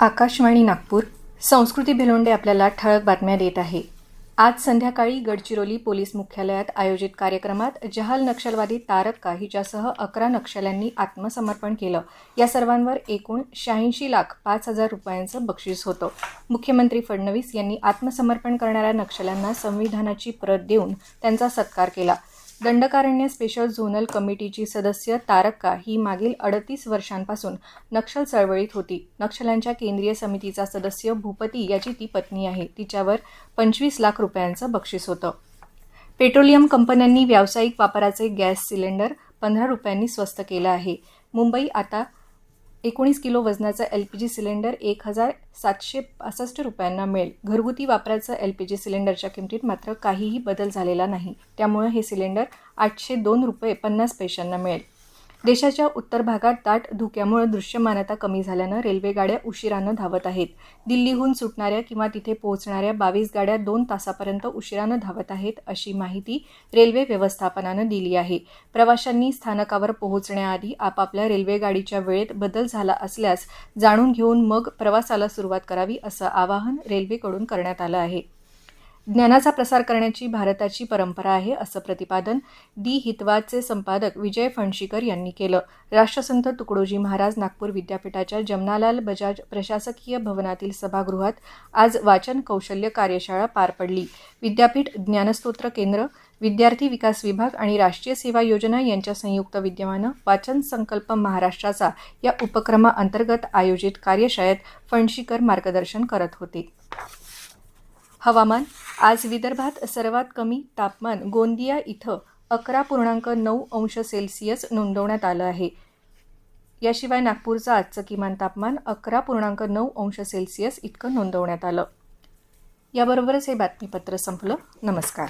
आकाशवाणी नागपूर. संस्कृती भिलोंडे आपल्याला ठळक बातम्या देत आहे. आज संध्याकाळी गडचिरोली पोलीस मुख्यालयात आयोजित कार्यक्रमात जहाल नक्षलवादी तारकका हिच्यासह अकरा नक्षल्यांनी आत्मसमर्पण केलं. या सर्वांवर एकूण शहाऐंशी लाख पाच हजार रुपयांचं बक्षीस होतं. मुख्यमंत्री फडणवीस यांनी आत्मसमर्पण करणाऱ्या नक्षल्यांना संविधानाची प्रत देऊन त्यांचा सत्कार केला. दंडकारण्य स्पेशल झोनल कमिटीची सदस्य तारक्का ही मागील अडतीस वर्षांपासून नक्षल चळवळीत होती. नक्षल्यांच्या केंद्रीय समितीचा सदस्य भूपती याची ती पत्नी आहे. तिच्यावर पंचवीस लाख रुपयांचं बक्षीस होतं. पेट्रोलियम कंपन्यांनी व्यावसायिक वापराचे गॅस सिलेंडर पंधरा रुपयांनी स्वस्त केलं आहे. मुंबई आता एकोणीस किलो वजनाचं एल पी जी सिलेंडर एक हजार सातशे पासष्ट रुपयांना मिळेल. घरगुती वापराचं एल पी जी सिलेंडरच्या किमतीत मात्र काहीही बदल झालेला नाही. त्यामुळे हे सिलेंडर आठशे दोन रुपये पन्नास पैशांना मिळेल. देशाच्या उत्तर भागात दाट धुक्यामुळे दृश्यमानता कमी झाल्यानं रेल्वेगाड्या उशिरानं धावत आहेत. दिल्लीहून सुटणाऱ्या किंवा तिथे पोहोचणाऱ्या बावीस गाड्या दोन तासापर्यंत उशिरानं धावत आहेत अशी माहिती रेल्वे व्यवस्थापनानं दिली आहे. प्रवाशांनी स्थानकावर पोहोचण्याआधी आपापल्या रेल्वेगाडीच्या वेळेत बदल झाला असल्यास जाणून घेऊन मग प्रवासाला सुरुवात करावी असं आवाहन रेल्वेकडून करण्यात आलं आहे. ज्ञानाचा प्रसार करण्याची भारताची परंपरा आहे असं प्रतिपादन दी हितवादचे संपादक विजय फणशीकर यांनी केलं. राष्ट्रसंत तुकडोजी महाराज नागपूर विद्यापीठाच्या जमनालाल बजाज प्रशासकीय भवनातील सभागृहात आज वाचन कौशल्य कार्यशाळा पार पडली. विद्यापीठ ज्ञानस्तोत्र केंद्र विद्यार्थी विकास विभाग आणि राष्ट्रीय सेवा योजना यांच्या संयुक्त विद्यमानं वाचन संकल्प महाराष्ट्राचा या उपक्रमाअंतर्गत आयोजित कार्यशाळेत फणशीकर मार्गदर्शन करत होते. हवामान आज विदर्भात सर्वात कमी तापमान गोंदिया इथं अकरा पूर्णांक नऊ अंश सेल्सिअस नोंदवण्यात आलं आहे. याशिवाय नागपूरचं आजचं किमान तापमान अकरा पूर्णांक नऊ अंश सेल्सिअस इतकं नोंदवण्यात आलं. याबरोबरच हे बातमीपत्र संपलं. नमस्कार.